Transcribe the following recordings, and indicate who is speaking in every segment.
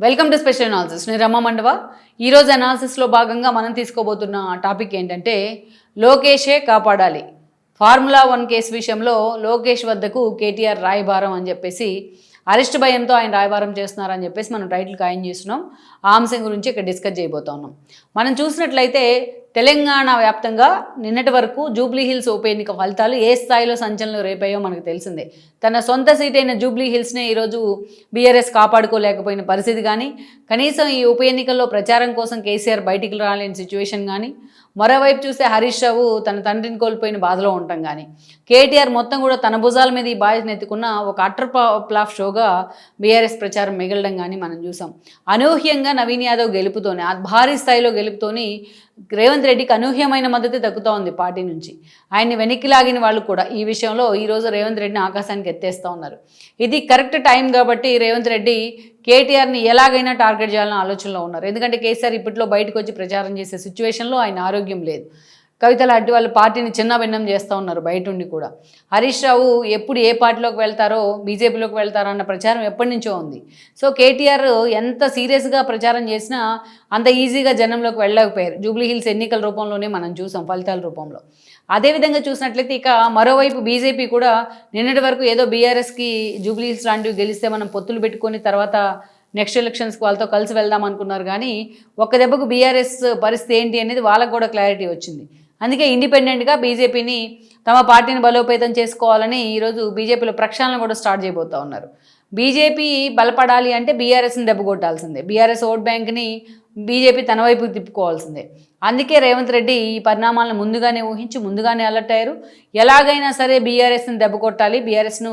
Speaker 1: Welcome to special analysis. నేను రమ్మ మండవ. ఈరోజు అనాలిసిస్లో భాగంగా మనం తీసుకోబోతున్న టాపిక్ ఏంటంటే లోకేషే కాపాడాలి. ఫార్ములా వన్ కేసు విషయంలో లోకేష్ వద్దకు కేటీఆర్ రాయబారం అని చెప్పేసి అరెస్ట్ భయంతో ఆయన రాయబారం చేస్తున్నారని చెప్పేసి మనం టైటిల్ ఖాయం చేస్తున్నాం. ఆ అంశం గురించి ఇక్కడ డిస్కస్ చేయబోతా ఉన్నాం. మనం చూసినట్లయితే తెలంగాణ వ్యాప్తంగా నిన్నటి వరకు జూబ్లీ హిల్స్ ఉప ఎన్నిక ఫలితాలు ఏ స్థాయిలో సంచలనం రేపాయో మనకు తెలిసిందే. తన సొంత సీట్ అయిన జూబ్లీ హిల్స్నే ఈరోజు బీఆర్ఎస్ కాపాడుకోలేకపోయిన పరిస్థితి కానీ కనీసం ఈ ఉప ఎన్నికల్లో ప్రచారం కోసం కేసీఆర్ బయటికి రాలేని సిచ్యువేషన్ కానీ మరోవైపు చూస్తే హరీష్ రావు తన తండ్రిని కోల్పోయిన బాధలో ఉండటం కానీ కేటీఆర్ మొత్తం కూడా తన భుజాల మీద ఈ బాధ్యతను ఎత్తుకున్న ఒక అటర్ ప్లాఫ్ షోగా బీఆర్ఎస్ ప్రచారం మిగలడం కానీ మనం చూసాం. అనూహ్యంగా నవీన్ యాదవ్ గెలుపుతోనే భారీ స్థాయిలో గెలుపుతోని రేవంత్ రెడ్డికి అనూహ్యమైన మద్దతు తగ్గుతూ ఉంది పార్టీ నుంచి. ఆయన్ని వెనక్కి లాగిన వాళ్ళు కూడా ఈ విషయంలో ఈరోజు రేవంత్ రెడ్డిని ఆకాశానికి ఎత్తేస్తూ ఉన్నారు. ఇది కరెక్ట్ టైం కాబట్టి రేవంత్ రెడ్డి కేటీఆర్ని ఎలాగైనా టార్గెట్ చేయాలని ఆలోచనలో ఉన్నారు. ఎందుకంటే కేసీఆర్ ఇప్పట్లో బయటకు వచ్చి ప్రచారం చేసే సిచ్యువేషన్లో ఆయన ఆరోగ్యం లేదు. కవితల అడ్డు వాళ్ళు పార్టీని చిన్న భిన్నం చేస్తూ ఉన్నారు బయట ఉండి కూడా. హరీష్ రావు ఎప్పుడు ఏ పార్టీలోకి వెళ్తారో బీజేపీలోకి వెళ్తారో అన్న ప్రచారం ఎప్పటి నుంచో ఉంది. సో కేటీఆర్ ఎంత సీరియస్గా ప్రచారం చేసినా అంత ఈజీగా జనంలోకి వెళ్ళకపోయారు జూబ్లీ హిల్స్ ఎన్నికల రూపంలోనే మనం చూసాం ఫలితాల రూపంలో. అదేవిధంగా చూసినట్లయితే ఇక మరోవైపు బీజేపీ కూడా నిన్నటి వరకు ఏదో బీఆర్ఎస్కి జూబ్లీ హిల్స్ లాంటివి గెలిస్తే మనం పొత్తులు పెట్టుకొని తర్వాత నెక్స్ట్ ఎలక్షన్స్కి వాళ్ళతో కలిసి వెళ్దాం అనుకున్నారు. కానీ ఒక్క దెబ్బకు బీఆర్ఎస్ పరిస్థితి ఏంటి అనేది వాళ్ళకు కూడా క్లారిటీ వచ్చింది. అందుకే ఇండిపెండెంట్గా బీజేపీని తమ పార్టీని బలోపేతం చేసుకోవాలని ఈరోజు బీజేపీలో ప్రక్షాళన కూడా స్టార్ట్ చేయబోతూ ఉన్నారు. బీజేపీ బలపడాలి అంటే బీఆర్ఎస్ని దెబ్బ కొట్టాల్సిందే. బీఆర్ఎస్ ఓట్ బ్యాంక్ని బీజేపీ తన వైపు తిప్పుకోవాల్సిందే. అందుకే రేవంత్ రెడ్డి ఈ పరిణామాలను ముందుగానే ఊహించి ముందుగానే అలర్ట్ అయ్యారు. ఎలాగైనా సరే బీఆర్ఎస్ని దెబ్బ కొట్టాలి. బీఆర్ఎస్ను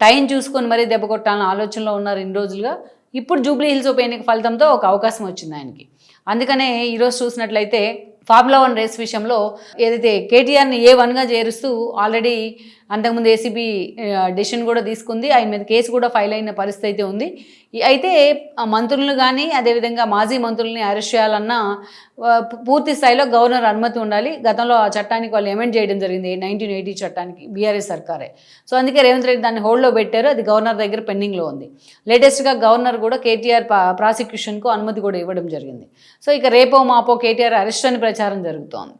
Speaker 1: టైం చూసుకొని మరీ దెబ్బ కొట్టాలని ఆలోచనలో ఉన్నారు ఇన్ని రోజులుగా. ఇప్పుడు జూబ్లీ హిల్స్ ఉప ఎన్నిక ఫలితంతో ఒక అవకాశం వచ్చింది ఆయనకి. అందుకనే ఈరోజు చూసినట్లయితే ఫార్ములా వన్ రేస్ విషయంలో ఏదైతే కేటీఆర్ని ఏ వన్గా చేరుస్తూ ఆల్రెడీ అంతకుముందు ఏసీబీ డెసిషన్ కూడా తీసుకుంది. ఆయన మీద కేసు కూడా ఫైల్ అయిన పరిస్థితి అయితే ఉంది. అయితే మంత్రులను కానీ అదేవిధంగా మాజీ మంత్రుల్ని అరెస్ట్ చేయాలన్నా పూర్తి స్థాయిలో గవర్నర్ అనుమతి ఉండాలి. గతంలో ఆ చట్టానికి వాళ్ళు ఎమెండ్ చేయడం జరిగింది. నైన్టీన్ ఎయిటీ చట్టానికి బీఆర్ఎస్ సర్కారే. సో అందుకే రేవంత్ రెడ్డి దాన్ని హోల్డ్లో పెట్టారు. అది గవర్నర్ దగ్గర పెండింగ్లో ఉంది. లేటెస్ట్గా గవర్నర్ కూడా కేటీఆర్ ప్రాసిక్యూషన్కు అనుమతి కూడా ఇవ్వడం జరిగింది. సో ఇక రేపో మాపో కేటీఆర్ అరెస్ట్ అని ప్రచారం జరుగుతోంది.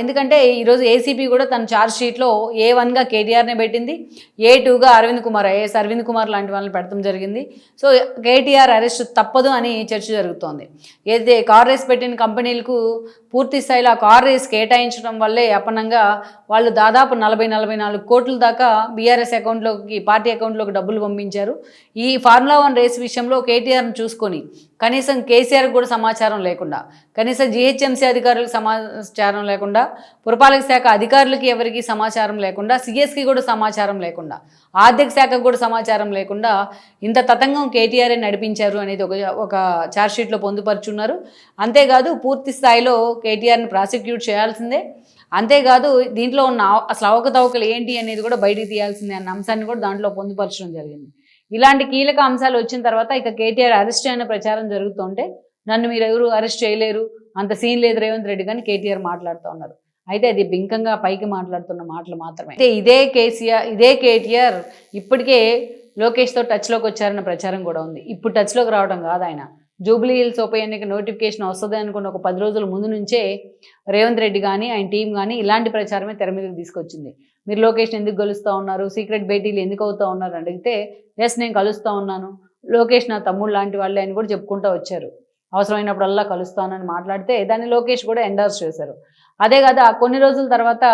Speaker 1: ఎందుకంటే ఈరోజు ఏసీపీ కూడా తన ఛార్జ్ షీట్లో ఏ వన్గా కేటీఆర్నే పెట్టింది ఏ టూగా అరవింద్ కుమార్ ఐఏఎస్ అరవింద్ కుమార్ లాంటి వాళ్ళని పెడతాం జరిగింది. సో కేటీఆర్ అరెస్ట్ తప్పదు అని చర్చ జరుగుతోంది. ఏదైతే కార్ రేస్ పెట్టిన కంపెనీలకు పూర్తి స్థాయిలో ఆ కార్ రేస్ కేటాయించడం వల్లే అపనంగా వాళ్ళు దాదాపు నలభై నలభై నాలుగు కోట్ల దాకా బీఆర్ఎస్ అకౌంట్లోకి పార్టీ అకౌంట్లోకి డబ్బులు పంపించారు. ఈ ఫార్ములా వన్ రేస్ విషయంలో కేటీఆర్ని చూసుకొని కనీసం కేసీఆర్ కూడా సమాచారం లేకుండా కనీసం జీహెచ్ఎంసీ అధికారులకు సమాచారం లేకుండా పురపాలక శాఖ అధికారులకి ఎవరికి సమాచారం లేకుండా సిఎస్కి కూడా సమాచారం లేకుండా ఆర్థిక శాఖకు కూడా సమాచారం లేకుండా ఇంత తతంగం కేటీఆర్ నడిపించారు అనేది ఒక ఒక ఛార్జ్షీట్లో పొందుపరుచున్నారు. అంతేకాదు పూర్తి స్థాయిలో కేటీఆర్ని ప్రాసిక్యూట్ చేయాల్సిందే. అంతేకాదు దీంట్లో ఉన్న అసలు అవకతవకలు ఏంటి అనేది కూడా బయటికి తీయాల్సిందే అన్న అంశాన్ని కూడా దాంట్లో పొందుపరచడం జరిగింది. ఇలాంటి కీలక అంశాలు వచ్చిన తర్వాత ఇక కేటీఆర్ అరెస్ట్ అయిన ప్రచారం జరుగుతుంటే నన్ను మీరు ఎవరు అరెస్ట్ చేయలేరు? అంత సీన్ లేదు రేవంత్ రెడ్డి కానీ కేటీఆర్ మాట్లాడుతూ ఉన్నారు. అయితే అది బింకంగా పైకి మాట్లాడుతున్న మాటలు మాత్రమే. అయితే ఇదే కేసీఆర్ ఇదే కేటీఆర్ ఇప్పటికే లోకేష్తో టచ్లోకి వచ్చారన్న ప్రచారం కూడా ఉంది. ఇప్పుడు టచ్లోకి రావడం కాదు ఆయన. జూబ్లీ హిల్స్ ఉప ఎన్నిక నోటిఫికేషన్ వస్తుంది అనుకున్న ఒక పది రోజుల ముందు నుంచే రేవంత్ రెడ్డి కానీ ఆయన టీం కానీ ఇలాంటి ప్రచారమే తెర మీదకి తీసుకొచ్చింది. మీరు లొకేషన్ ఎందుకు కలుస్తూ ఉన్నారు? సీక్రెట్ భేటీలు ఎందుకు అవుతూ ఉన్నారు? అని అడిగితే ఎస్ నేను కలుస్తూ ఉన్నాను. లోకేష్ నా తమ్ముడు లాంటి వాళ్ళే అని కూడా చెప్పుకుంటూ వచ్చారు. అవసరమైనప్పుడల్లా కలుస్తానని మాట్లాడితే దాన్ని లోకేష్ కూడా ఎండార్స్ చేశారు. అదే కదా కొన్ని రోజుల తర్వాత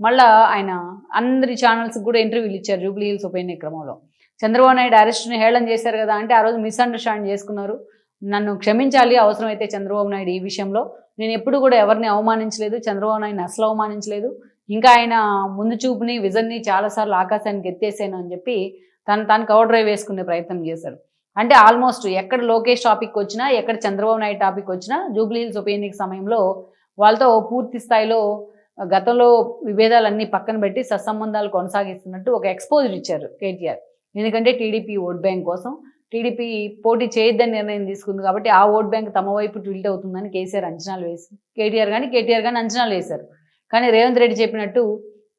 Speaker 1: మళ్ళా ఆయన అందరి ఛానల్స్కి కూడా ఇంటర్వ్యూలు ఇచ్చారు జూబ్లీ హిల్స్ ఉప ఎన్నిక క్రమంలో. చంద్రబాబు నాయుడు అరెస్ట్ని హేళన చేశారు కదా అంటే ఆ రోజు మిస్అండర్స్టాండ్ చేసుకున్నారు. నన్ను క్షమించాలి అవసరమైతే చంద్రబాబు నాయుడు ఈ విషయంలో. నేను ఎప్పుడు కూడా ఎవరిని అవమానించలేదు చంద్రబాబు నాయుడు అసలు అవమానించలేదు. ఇంకా ఆయన ముందు చూపుని విజన్ని చాలాసార్లు ఆకాశానికి ఎత్తేసాను అని చెప్పి తను తాను కవర్ డ్రైవ్ వేసుకునే ప్రయత్నం చేశారు. అంటే ఆల్మోస్ట్ ఎక్కడ లోకేష్ టాపిక్ వచ్చినా ఎక్కడ చంద్రబాబు నాయుడు టాపిక్ వచ్చినా జూబ్లీ హిల్స్ ఉప ఎన్నిక సమయంలో వాళ్ళతో పూర్తి స్థాయిలో గతంలో విభేదాలన్నీ పక్కన పెట్టి సత్సంబంధాలు కొనసాగిస్తున్నట్టు ఒక ఎక్స్పోజర్ ఇచ్చారు కేటీఆర్. ఎందుకంటే టీడీపీ ఓట్ బ్యాంక్ కోసం టీడీపీ పోటీ చేయొద్దని నిర్ణయం తీసుకుంది కాబట్టి ఆ ఓట్ బ్యాంక్ తమ వైపు ట్విల్ట్ అవుతుందని కేసీఆర్ అంచనాలు వేసి కేటీఆర్ కానీ కేటీఆర్ కానీ అంచనాలు వేశారు. కానీ రేవంత్ రెడ్డి చెప్పినట్టు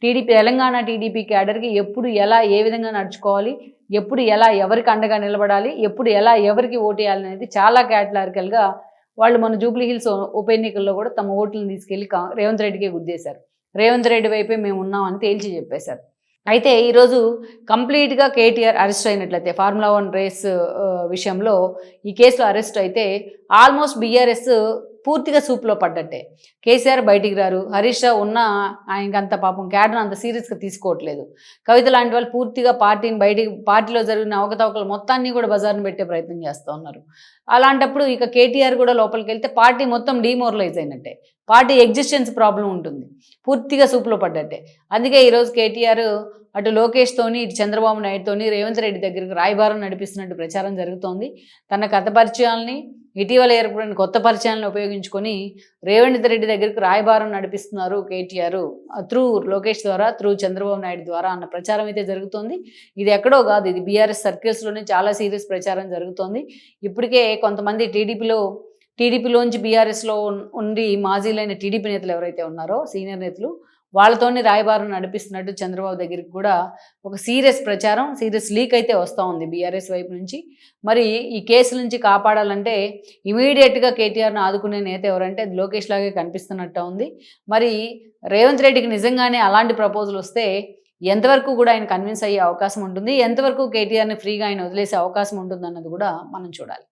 Speaker 1: టీడీపీ తెలంగాణ టీడీపీ క్యాడర్కి ఎప్పుడు ఎలా ఏ విధంగా నడుచుకోవాలి ఎప్పుడు ఎలా ఎవరికి అండగా నిలబడాలి ఎప్పుడు ఎలా ఎవరికి ఓటేయాలి అనేది చాలా క్యాటలారికల్గా వాళ్ళు మన జూబ్లీ హిల్స్ ఉప ఎన్నికల్లో కూడా తమ ఓట్లను తీసుకెళ్ళి కా- రేవంత్ రెడ్డికే గుద్దేశారు. రేవంత్ రెడ్డి వైపే మేము ఉన్నామని తేల్చి చెప్పేశారు. అయితే ఈరోజు కంప్లీట్గా కేటీఆర్ అరెస్ట్ అయినట్లయితే ఫార్ములా వన్ రేస్ విషయంలో ఈ కేసులో అరెస్ట్ అయితే ఆల్మోస్ట్ బీఆర్ఎస్ పూర్తిగా సూప్లో పడ్డట్టే. కేసీఆర్ బయటికి రారు. హరీష్ రావు ఉన్న ఆయనకి అంత పాపం క్యాడర్ అంత సీరియస్గా తీసుకోవట్లేదు. కవిత లాంటి వాళ్ళు పూర్తిగా పార్టీని బయటికి పార్టీలో జరిగిన అవకతవకలు మొత్తాన్ని కూడా బజార్ని పెట్టే ప్రయత్నం చేస్తూ ఉన్నారు. అలాంటప్పుడు ఇక కేటీఆర్ కూడా లోపలికి వెళ్తే పార్టీ మొత్తం డీమోరలైజ్ అయినట్టే. పార్టీ ఎగ్జిస్టెన్స్ ప్రాబ్లం ఉంటుంది. పూర్తిగా సూపులో పడ్డట్టే. అందుకే ఈరోజు కేటీఆర్ అటు లోకేష్తోని ఇటు చంద్రబాబు నాయుడుతోని రేవంత్ రెడ్డి దగ్గరికి రాయబారం నడిపిస్తున్నట్టు ప్రచారం జరుగుతోంది. తన కథ పరిచయాల్ని ఇటీవల ఏర్పడిన కొత్త పరిచయాలను ఉపయోగించుకొని రేవంత్ రెడ్డి దగ్గరికి రాయబారం నడిపిస్తున్నారు కేటీఆర్. త్రూ లోకేష్ ద్వారా త్రూ చంద్రబాబు నాయుడు ద్వారా అన్న ప్రచారం అయితే జరుగుతోంది. ఇది ఎక్కడో కాదు ఇది బీఆర్ఎస్ సర్కిల్స్లోనే చాలా సీరియస్ ప్రచారం జరుగుతోంది. ఇప్పటికే కొంతమంది టీడీపీలో టీడీపీలోంచి బీఆర్ఎస్లో ఉండి మాజీలైన టీడీపీ నేతలు ఎవరైతే ఉన్నారో సీనియర్ నేతలు వాళ్ళతోని రాయబారం నడిపిస్తున్నట్టు చంద్రబాబు దగ్గరికి కూడా ఒక సీరియస్ ప్రచారం సీరియస్ లీక్ అయితే వస్తూ ఉంది బీఆర్ఎస్ వైపు నుంచి. మరి ఈ కేసు నుంచి కాపాడాలంటే ఇమీడియట్గా కేటీఆర్ను ఆదుకునే నేత ఎవరంటే అది లోకేష్ లాగే కనిపిస్తున్నట్టు ఉంది. మరి రేవంత్ రెడ్డికి నిజంగానే అలాంటి ప్రపోజల్ వస్తే ఎంతవరకు కూడా ఆయన కన్విన్స్ అయ్యే అవకాశం ఉంటుంది? ఎంతవరకు కేటీఆర్ని ఫ్రీగా ఆయన వదిలేసే అవకాశం ఉంటుంది అన్నది కూడా మనం చూడాలి.